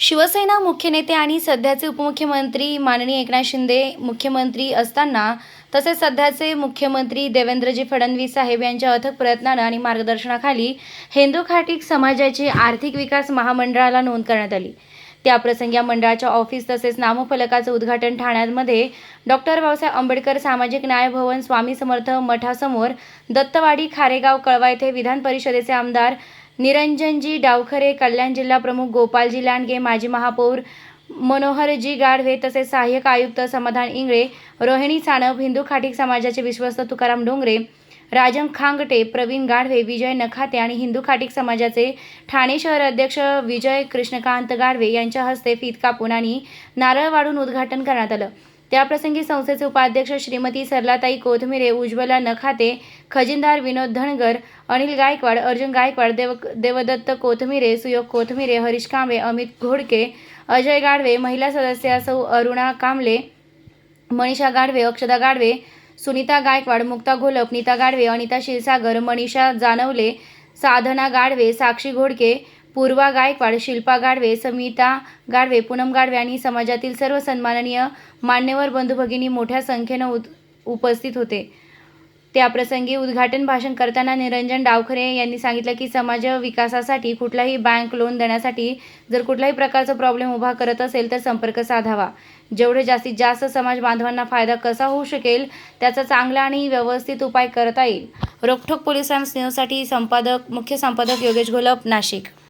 शिवसेना मुख्य नेते आणि सध्याचे उपमुख्यमंत्री माननीय एकनाथ शिंदे मुख्यमंत्री असताना तसेच सध्याचे मुख्यमंत्री देवेंद्रजी फडणवीस साहेब यांच्या अथक प्रयत्नानं आणि मार्गदर्शनाखाली हिंदू खाटीक समाजाची आर्थिक विकास महामंडळाला नोंद करण्यात आली. त्याप्रसंगी या मंडळाच्या ऑफिस तसेच नामफलकाचं उद्घाटन ठाण्यामध्ये डॉक्टर बाबासाहेब आंबेडकर सामाजिक न्याय भवन स्वामी समर्थ मठासमोर दत्तवाडी खारेगाव कळवा येथे विधान परिषदेचे आमदार निरंजनजी डावखरे कल्याण जिल्हा प्रमुख गोपालजी लांडगे माजी महापौर मनोहरजी गाढवे तसेच सहाय्यक आयुक्त समाधान इंगळे रोहिणी सानप हिंदू खाटीक समाजाचे विश्वस्त तुकाराम डोंगरे राजन खांगटे प्रवीण गाढवे विजय नखाते आणि हिंदू खाटीक समाजाचे ठाणे शहर अध्यक्ष विजय कृष्णकांत गाढवे यांच्या हस्ते फीत कापून आणि नारळ वाढून उद्घाटन करण्यात आलं. त्याप्रसंगी संस्थेचे उपाध्यक्ष श्रीमती सरलाताई कोथमिरे उज्ज्वला नखाते खजिनदार विनोद धनगर अनिल गायकवाड अर्जुन गायकवाड देव देवदत्त कोथमिरे सुयोग कोथमिरे हरीश कांबे अमित घोडके अजय गाडवे महिला सदस्या सौ अरुणा कांबळे मनीषा गाढवे अक्षदा गाडवे सुनीता गायकवाड मुक्ता घोलप नीता गाडवे अनिता क्षीरसागर मनीषा जानवले साधना गाडवे साक्षी घोडके पूर्वा गायकवाड शिल्पा गाडवे समिता गाढवे पूनम गाडवे आणि समाजातील सर्व सन्माननीय मान्यवर बंधू भगिनी मोठ्या संख्येनं उत- उपस्थित होते. त्याप्रसंगी उद्घाटन भाषण करताना निरंजन डावखरे यांनी सांगितलं की समाज विकासासाठी कुठलाही बँक लोन देण्यासाठी जर कुठल्याही प्रकारचा प्रॉब्लेम उभा करत असेल तर संपर्क साधावा. जेवढे जास्तीत जास्त समाज बांधवांना फायदा कसा होऊ शकेल त्याचा चांगला आणि व्यवस्थित उपाय करता येईल. रोखोक पोलीस न्यूजसाठी संपादक मुख्य संपादक योगेश घोलप नाशिक.